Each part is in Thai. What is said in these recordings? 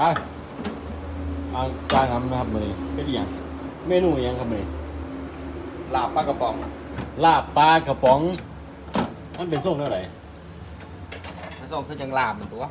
อะเอาจานน้ำนะครับมือนี้เป็นอหย่างเมนูอหย่างครับมือนี้ลาบปลากระป๋องลาบปลากระป๋อง มันเป็นส้มเท่าไหร่ผสมคือจังลาบมันตัว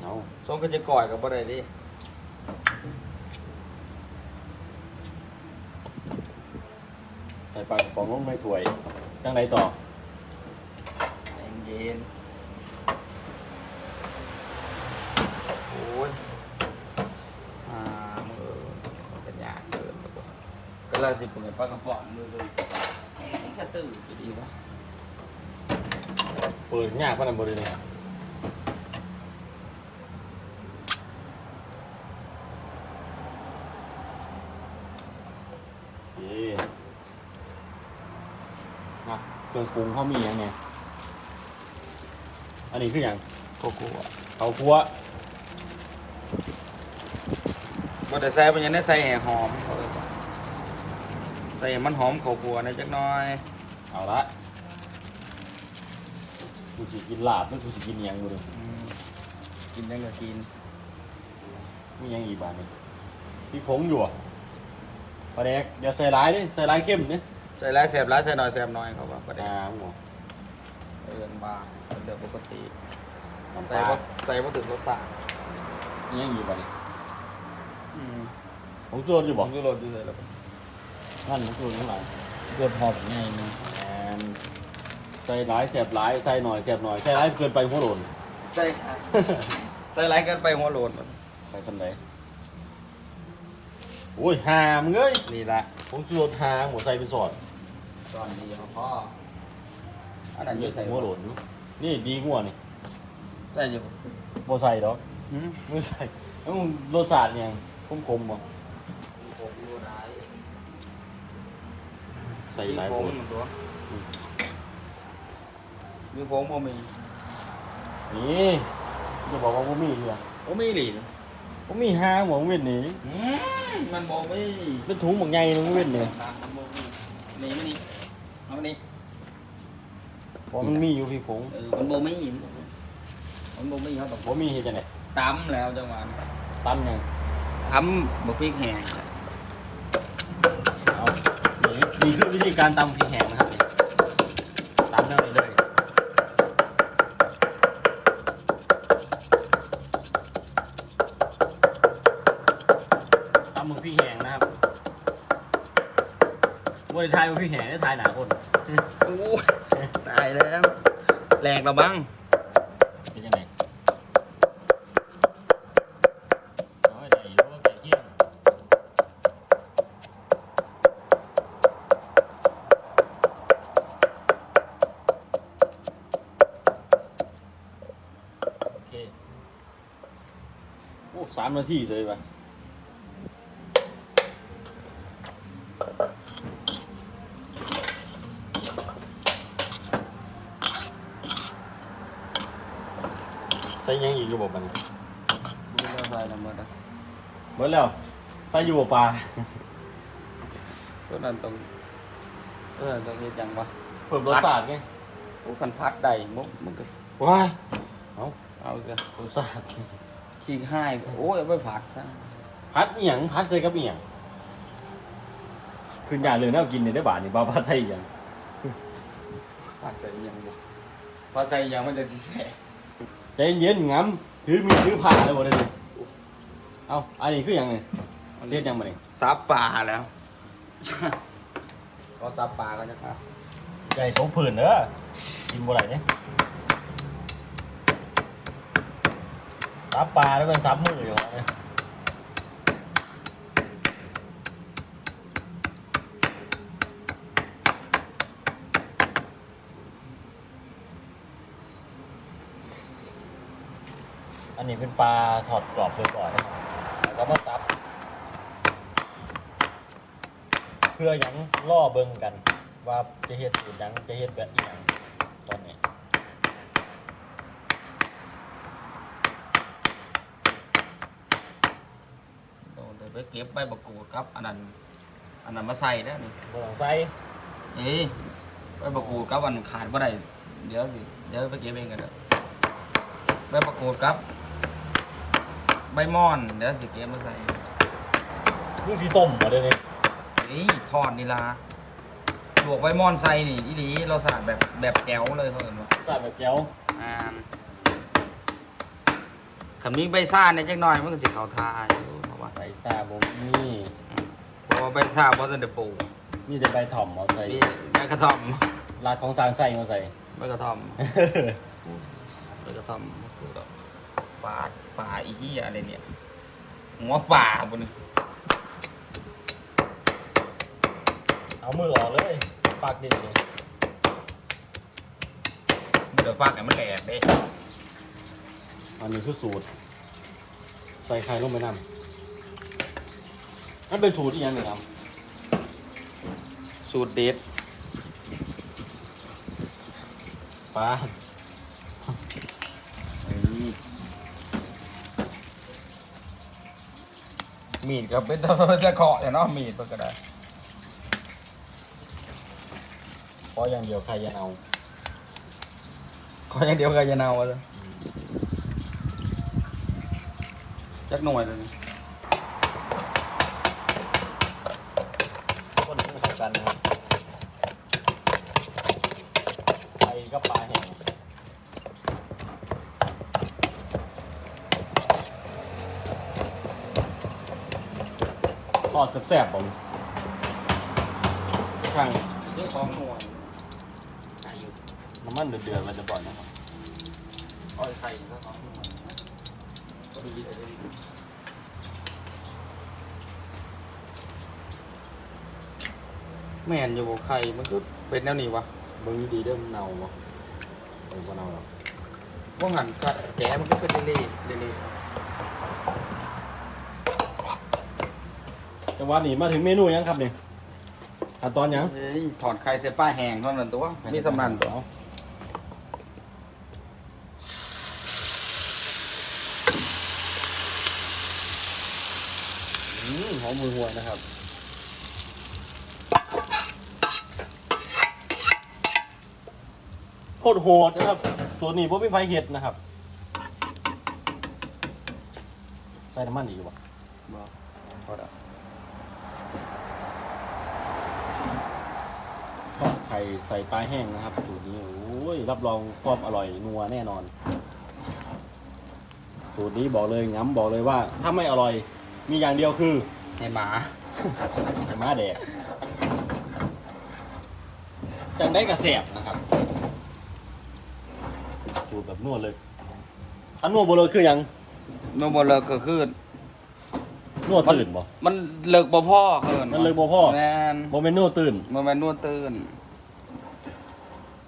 เอาส้มคือจะก่อยกับบ่ได้ดิใส่ปลากระป๋องลงในถ้วยจังไรต่อเย็นโอ้ยอ่ามือกันยากเกินแล้วก็ ก็เลยสิเปิดปลากระป๋องมือเลยแค่ตื่นจะดีวะเปิดยากขนาดบริเวณเย้นะเครื่องปรุงเขามีอย่างไงอันนี้คืออย่างโกโก้อะเขาคั่วบ่ได้ใส่เป็นยังได้ใส่แห่หอมเขาเลยว่า ใส่ให้มันหอมข้าวคั่วหน่อยจักหน่อย เอาละกูสิกินลาบหรือกูสิกินอิหยังกูเลยอืมกินได้ก็กินมีหยังอีกบ้างนี่พี่ผงอยู่อะปลาแดกอย่าใส่ร้ายดิใส่ร้ายเข้มเนี่ยใส่หลายแสบหลายใส่น้อยแสบน้อยเขาว่าบ่ได้อ่าหมูเอินบางเป็นเรื่องปกติ น้ำใส่ปลาบ่ใส่บ่ถึงรสชาติมีหยังอีกบ้างนี่อืมผงชูรสอยู่ผบ่มก็โรดอยู่เลยแล้ว นั่นผงชูรสข้างหลังรสหอมไงนึงแอนใส่ร้ายแสบร้ายใส่หน่อยแสบหน่อยใส่ร้ายเกินไปหัวโดนใส่ใส่หลายเกินไปหัวโลนมันใส่คนไหนโอ้ยหามงเอ้ยนี่ละผงชูรสหาหมดใส่เป็นสอดตอนนี้พ่ออันนั้นอยู่ใส่หัวโดนอยู่นี่ดีกว่านี่ใส่อยู่บ่ใส่ดอกหืมไม่ใส่แล้วมึงรสชาติยังคมคมๆบ่ ใส่หลายผโพมดตัวมีผมบ่มีนี่จะบอกว่าบ่มีเลยบ่มีหลีนบ่มีห้าหมองเว้นนี่หืมมันบ่มีเป็นถุงหมองใหญ่นึงเว้นนี่มันบ่มีนี่มานี่เอามานี่เพราะมันมีอยู่พี่ผงเออมันบ่มีมันบ่มีเขาต้องบ่มีเฮ็ดจังได๋ตำแล้วจังหวะนี้ตำยังทำบะพริกแห้ง นี่คือวิธีการตำพริกแห้งนะครับตำแล้วนี่เลยตำมึงพริกแห้งนะครับบ่ได้ทายว่าพริกแห้งได้ทายหนาคน โอ้ยตายแล้วแหลกแล้วบ้าง เป็นยังไงน้อยได้อยู่ว่าไก่เคี่ยงโอเค โอ้ สามนาทีเลยปะใส่ยังอีกอยู่บ่มันไม่ได้ใส่น้ำมันนะเบิดแล้วใส่อยู่บ่ปลาตัวนั้นต้องตัวนั้นต้องเฮ็ดจังวะเพิ่มรสชาติไงโอ้คันพัดได้มุกมันก็ว้ายเอาเอาอีกแล้ว รสชาติ ขี้ให้โอ้ยเอาไปผัดซะพัดเอียงพัดใส่กับเอียงคืนยาเลยน่ากินในได้บาทนี่บ้าพัดใส่เอียงผัดใส่อีหยังบ่พอใส่อีหยังมันจะสิแซ่บใจเย็นๆงั้มถือมีดถือผ่าเลยบ่ได้ดิเอาอันนี้คือหยังไงเรียกยังมาเนี่ยซับปลาแล้วก็ซับปลาก็จะครับใหญ่สองผืนเด้อกินบ่ไหลเนี่ย ซับปลาแล้วเป็นซับมืออยู่วะเนี่ยอันนี้เป็นปลาถอดกรอบเรียบร้อยนแล้วก็มาซับ เพื่อยังล่อเบิงกัน ว่าจะเฮ็ดสูตรยังจะเฮ็ดแบบอีหยังตอนนี้ โดนแต่ ไปเก็บใบบักกูดครับ อันนั้น อันนั้นมาใส่แล้วนี่บ่ต้องใส่เอ้ยใบบักกูดครับอันขาดบ่ได้เดี๋ยวสิเดี๋ยวไปเก็บเองกันเด้อใบบักกูดครับ ใบใบม่อนเดี๋ยวสิเก็บมาใส่นี่สีต้มมาเลยนี่นี่ทอดนี่ละลวกใบม่อนใส่นี่อีหลีเราสาดแบบแบบแก้วเลยเขาเห็นว่าใส่แบบแก้วอ่าคำนี้ใบซ่าเนี่ยจักหน่อยมันก็จะเข้าท่าอยู่เพราะว่า ใส่ซาบมนี่เพราะว่าใบซ่าเพราะจะได้ปลูกนี่จะใบถ่อมเอาใส่นี่ใบกระท่อมลาดของสารใส่มาใส่ ใบกระท่อมใบกระท่อมคือแบบป่าป่าอีเหี้ยอะไรเนี่ยหัวป่าบนนี้เอามือออกเลยปากดินเลยเดี๋ยวฟากให้มันแหลกเด้ อันนี้คือสูตร ใส่ไข่ลงไปน้ำ นั่นเป็นสูตรที่ยังไงครับสูตรเด็ดปลามีดก็เป็นตะตะเคาะแต่เนาะมีดมันก็ได้เพราะอย่างเดียวใครจะเอาขออย่างเดียวก็จะเนาอะเลยจักหน่วยเลย คนที่มาทำ กันนะครับไข่ก็ปลาแห้งทอดแซ่บๆผมข้างเรื่องของหน่วยไข่อยู่น้ำมันเดือดๆมันจะบ่อยนะครับอ้อยไข่ก็ของหน่วยก็ดีเลย แม่นอยู่บ่ไข่มันก็เป็นแนวนี้วะเบิ้งดีเด้อมันเน่าวะเออบ่เน่าหรอกว่าหันกะแกะมันก็เป็นเล่ๆเล่จังหวะนี้มาถึงเมนูยังครับเนี่ยขั้นตอนยังๆเฮ้ยถอดไข่ใส่ป้าแห้งเท่านั้นตัวมีสำนันตัวอืมหอมมือหัวนะครับโค ตรโหดนะครับตัวนี้พวกพี่ไฟเห็ดนะครับ ใส่น้ำมันอีกวะบ่พอแล้วทอดไข่ใส่ปลาแห้งนะครับสูตรนี้โอ้ยรับรองความอร่อยนัวแน่นอน สูตรนี้บอกเลยย้ำบอกเลยว่า ถ้าไม่อร่อยมีอย่างเดียวคือให้หมาไข่ม้าแดกจังได้กระแสบนะครับสูตรแบบ นวดเลยอันนวดบเลยคือหยังโนบ่เลิกก็คือนวดตื่นบ่ มันเลิกบ่พ่อเกินมันเลิกบ่พอแม่นโมเมนนวดตื่นมันแม่นนวดตื่น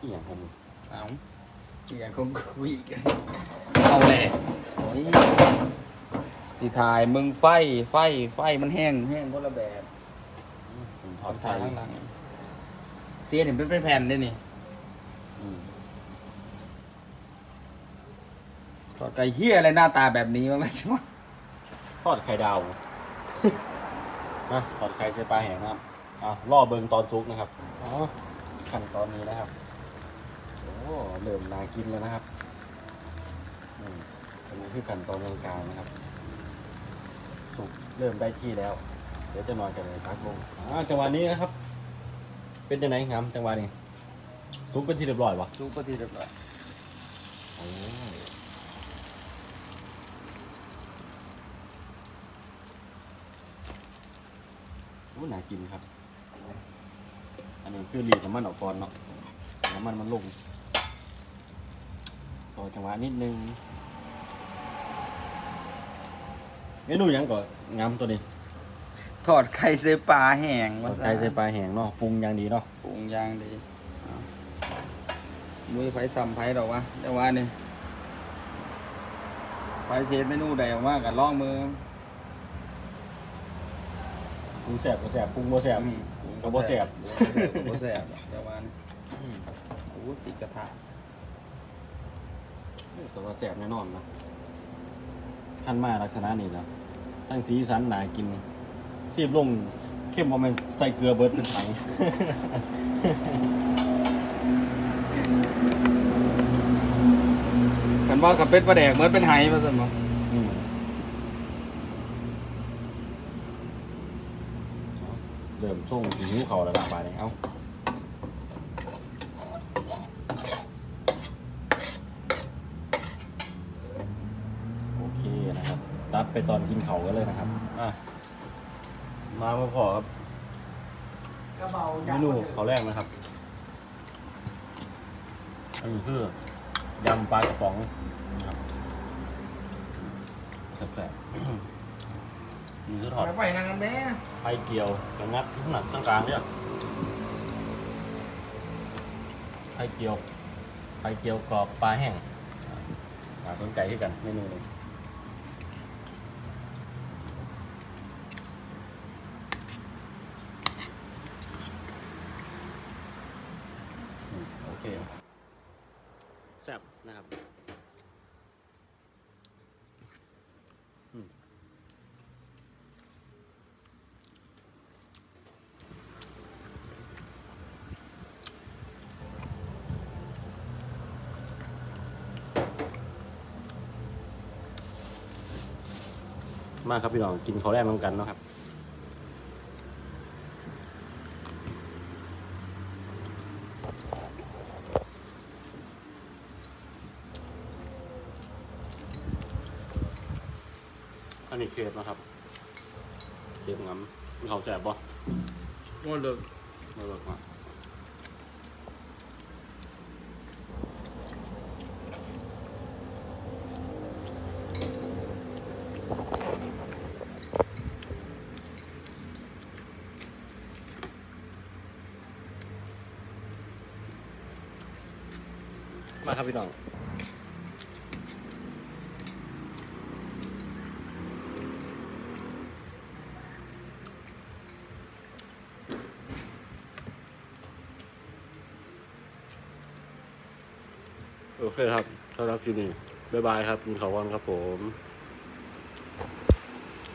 อีหยังผมเอ้าอย่างคงคุยกันเอาแหละโอ้ยสิถ่ายมึงไฟไฟไฟมันแห้งแห้งคนละแบบผมทถออดดไข่ถ่ายข้างหลังเสียเห็นเป็นเป็นแผ่นได้นี่ อืม ถอดไก่เฮียอะไรหน้าตาแบบนี้มันไม่ใช่ว่าทอดไข่ดาวนะทอดไข่ใส่ปลาแห้งนะครับอะล่อเบิงตอนซุกนะครับอ๋อขั้นตอนนี้นะครับโอ้เริ่มน่ากินแล้วนะครับอืมอันนี้คือขั้นตอนกลางๆนะครับ สุกเริ่มได้ที่แล้ว เดี๋ยวจะนอนกันเลยพักลงอ่าจังหวะนี้นะครับ เป็นยังไงครับจังหวะนี้สุกเป็นที่เรียบร้อยวะทุกประทีเรียบร้อย โอ้ โหน่ากินครับ อันนี้คือรีดน้ำมันออกก่อนเนาะน้ำมันมันลงต่อจังหวะนิดนึงเมนูหยังก่อนงามตัวนี้ถอดไข่เสปลาแห้งว่าซะไก่ใส่ปลาแห้งเนาะปรุงอย่างดีเนาะปรุงอย่างดีเอามือไผซ้ำไผดอกวะแต่ว่านี่ไผเชฟเมนูใดออกมากับล่องมือ ปรุงแสบก็แสบปรุงบ่แสบอืมก็บ่แสบก็บ่แสบแต่ว่านี่โอ้ติดกระทะแต่ว่าแสบแน่นอนนะขั้นมาลักษณะนี้แล้วทั้งสีสันหนากินซีบลงเข้มพอมันใส่เกลือเบิดเป็นถังกันว่ากับเป็ดปลาแดกเหมือนเป็นไหมาสั่นบ่ อืม ริ่มส่งหิวเขาแล้วล่ะบาดนี้เอ้าโอเคนะครับ ตัดไปตอนกินเขากันเลยนะครับอะมามาพอครับกระเบาเมนูเขาแรกนะครับอันนี้คือยำปลากระป๋องนะครับแปลก ๆนี่คือทอดไปนั่งกันแม่ไข่เกียวกระงัดข้างหลังข้างกลางเนี่ยไข่เกียวไข่เกียวกรอบปลาแห้งอ่าต้นไก่ที่กันเมนูหนึงอืมโอเคแซ่บนะครับ มาครับพี่น้องกินเขาวแรกน้ำกันเนาะครับอันนี้เคฟนะครับเคฟงำมีเขาวแจบป่ะหมดเลยไม่เบิกมา มาครับพี่น้องโอเคครับสำหรับคลิปนี้บ๊ายบายครับกินข้าววันครับผม